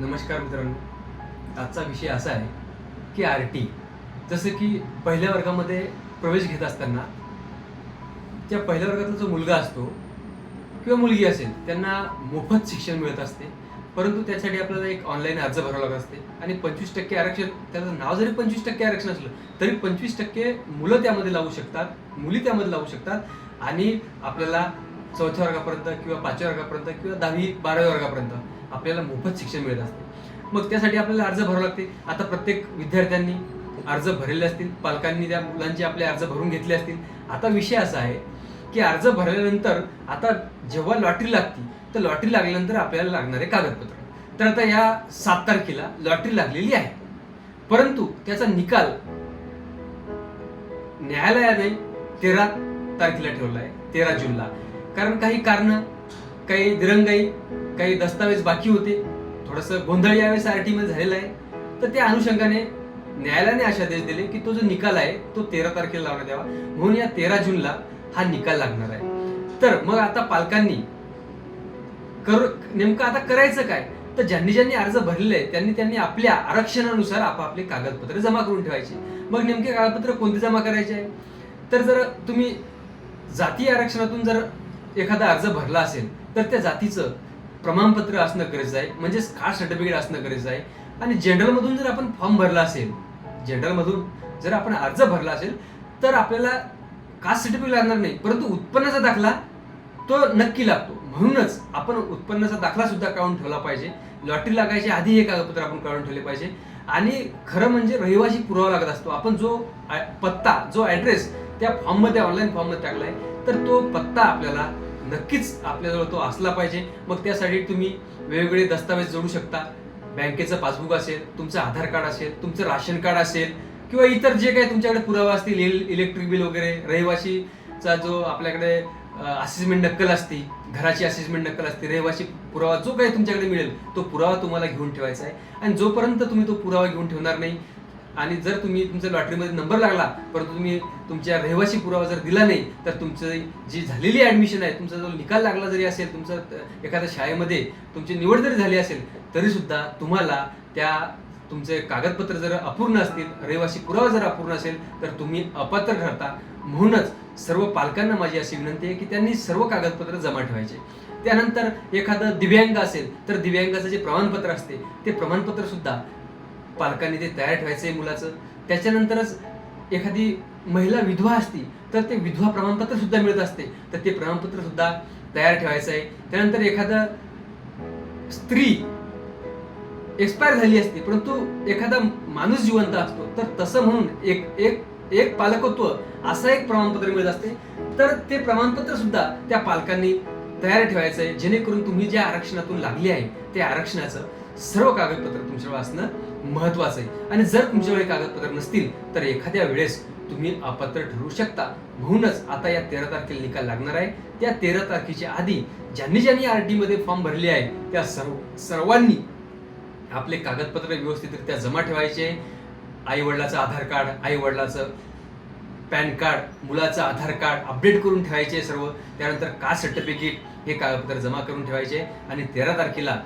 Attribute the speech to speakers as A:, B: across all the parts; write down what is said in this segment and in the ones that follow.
A: नमस्कार मित्रांनो. आजचा विषय असा आहे की आर टी. जसं की पहिल्या वर्गामध्ये प्रवेश घेत असताना त्या पहिल्या वर्गातला जो मुलगा असतो किंवा मुलगी असेल त्यांना मोफत शिक्षण मिळत असते. परंतु त्यासाठी आपल्याला एक ऑनलाईन अर्ज भरावा लागत असते. आणि पंचवीस टक्के आरक्षण त्याचं नाव जरी पंचवीस टक्के आरक्षण असलं तरी पंचवीस टक्के मुलं त्यामध्ये लावू शकतात मुली त्यामध्ये लावू शकतात. आणि आपल्याला चौथ्या वर्गापर्यंत किंवा पाचव्या वर्गापर्यंत किंवा दहावी बाराव्या वर्गापर्यंत आपल्याला मोफत शिक्षण मिळत असते. मग त्यासाठी आपल्याला अर्ज भरावा लागते. आता प्रत्येक विद्यार्थ्यांनी अर्ज भरलेले असतील पालकांनी त्या मुलांचे आपले अर्ज भरून घेतले असतील. आता विषय असा आहे की अर्ज भरल्यानंतर आता जेव्हा लॉटरी लागती तर लॉटरी लागल्यानंतर आपल्याला लागणारे कागदपत्र. तर आता या सात तारखेला लॉटरी लागलेली आहे. परंतु त्याचा निकाल न्यायालयाने तेरा तारखेला ठेवला आहे तेरा जूनला. कारण काही कारण काही दिरंगाई काही दस्तावेज बाकी होते. थोडस गोंधळ यावेळेस आर टी मध्ये झालेला आहे. तर त्या अनुषंगाने न्यायालयाने असे आदेश दिले की तो जो निकाल आहे तो तेरा तारखेला लावण्यात यावा. म्हणून या तेरा जूनला हा निकाल लागणार आहे. तर मग आता पालकांनी कर नेमकं आता करायचं काय? तर ज्यांनी ज्यांनी अर्ज भरलेले आहेत त्यांनी त्यांनी आपल्या आरक्षणानुसार आपापले कागदपत्र जमा करून ठेवायचे. मग नेमके कागदपत्र कोणते जमा करायचे? आहे तर जर तुम्ही जातीय आरक्षणातून जर एखादा अर्ज भरला असेल तर त्या जातीचं प्रमाणपत्र असणं गरजेचं आहे म्हणजेच कास्ट सर्टिफिकेट असणं गरजेचं आहे. आणि जनरलमधून जर आपण फॉर्म भरला असेल जनरलमधून जर आपण अर्ज भरला असेल तर आपल्याला कास्ट सर्टिफिकेट लागणार नाही परंतु उत्पन्नाचा दाखला तो नक्की लागतो. म्हणूनच आपण उत्पन्नाचा दाखला सुद्धा काढून ठेवला पाहिजे. लॉटरी लागायच्या आधी हे कागदपत्र आपण काढून ठेवले पाहिजे. आणि खरं म्हणजे रहिवासी पुरावा लागत असतो. आपण जो पत्ता जो ॲड्रेस त्या फॉर्ममध्ये ऑनलाईन फॉर्ममध्ये टाकलाय. तर तो पत्ता आपल्याला नक्कीच आपल्याजवळ तो असला पाहिजे. मग त्यासाठी तुम्ही वेगवेगळे दस्तावेज जोडू शकता. बँकेचं पासबुक असेल तुमचं आधार कार्ड असेल तुमचं राशन कार्ड असेल किंवा इतर जे काही तुमच्याकडे पुरावा असतील इलेक्ट्रिक बिल वगैरे रहिवाशीचा जो आपल्याकडे असेसमेंट नक्कल असते घराची असेसमेंट नक्कल असते रहिवासी पुरावा जो काही तुमच्याकडे मिळेल तो पुरावा तुम्हाला घेऊन ठेवायचा आहे. आणि जोपर्यंत तुम्ही तो पुरावा घेऊन ठेवणार नाही आणि जर तुम्ही तुमच्या लॉटरीमध्ये नंबर लागला परंतु तुम्ही तुमच्या रहिवासी पुरावा जर दिला नाही तर तुमचं जी झालेली ॲडमिशन आहे तुमचा जो निकाल लागला जरी असेल तुमचा एखाद्या शाळेमध्ये तुमची निवड जरी झाली असेल तरीसुद्धा तुम्हाला त्या तुमचे कागदपत्र जर अपूर्ण असतील रहिवासी पुरावा जर अपूर्ण असेल तर तुम्ही अपात्र ठरता. म्हणूनच सर्व पालकांना माझी अशी विनंती आहे की त्यांनी सर्व कागदपत्र जमा ठेवायचे. त्यानंतर एखादं दिव्यांग असेल तर दिव्यांगाचं जे प्रमाणपत्र असते ते प्रमाणपत्र सुद्धा पालकांनी ते तयार ठेवायचं आहे मुलाचं त्याच्यानंतरच एखादी महिला विधवा असती तर ते विधवा प्रमाणपत्र सुद्धा मिळत असते. तर ते प्रमाणपत्र सुद्धा तयार ठेवायचं आहे. त्यानंतर एखादा स्त्री एक्सपायर झाली असते परंतु एखादा माणूस जिवंत असतो तर तसं म्हणून एक एक एक पालकत्व असं एक प्रमाणपत्र मिळत असते. तर ते प्रमाणपत्र सुद्धा त्या पालकांनी तयार ठेवायचं आहे जेणेकरून तुम्ही ज्या आरक्षणातून लागले आहे त्या आरक्षणाचं सर्व कागदपत्र तुमच्याजवळ असणं महत्वाचं आहे. आणि जर तुमच्याकडे कागदपत्र नसतील तर एखाद्या वेळेस तुम्ही अपात्र ठरू शकता. म्हणूनच आता या तेरा तारखेला निकाल लागणार आहे. त्या तेरा तारखेच्या आधी ज्यांनी ज्यांनी आर डी मध्ये फॉर्म भरले आहे त्या सर्व सर्वांनी आपले कागदपत्र व्यवस्थितरित्या जमा ठेवायचे. आई वडिलाचं आधार कार्ड आई वडिलाचं पॅन कार्ड मुलाचं आधार कार्ड अपडेट करून ठेवायचे सर्व. त्यानंतर कास्ट सर्टिफिकेट हे कागदपत्र जमा करून ठेवायचे. आणि तेरा तारखेला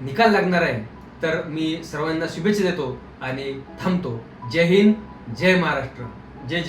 A: निकाल लागणार आहे तर मी सर्वांना शुभेच्छा देतो आणि थांबतो. जय हिंद जय महाराष्ट्र. जय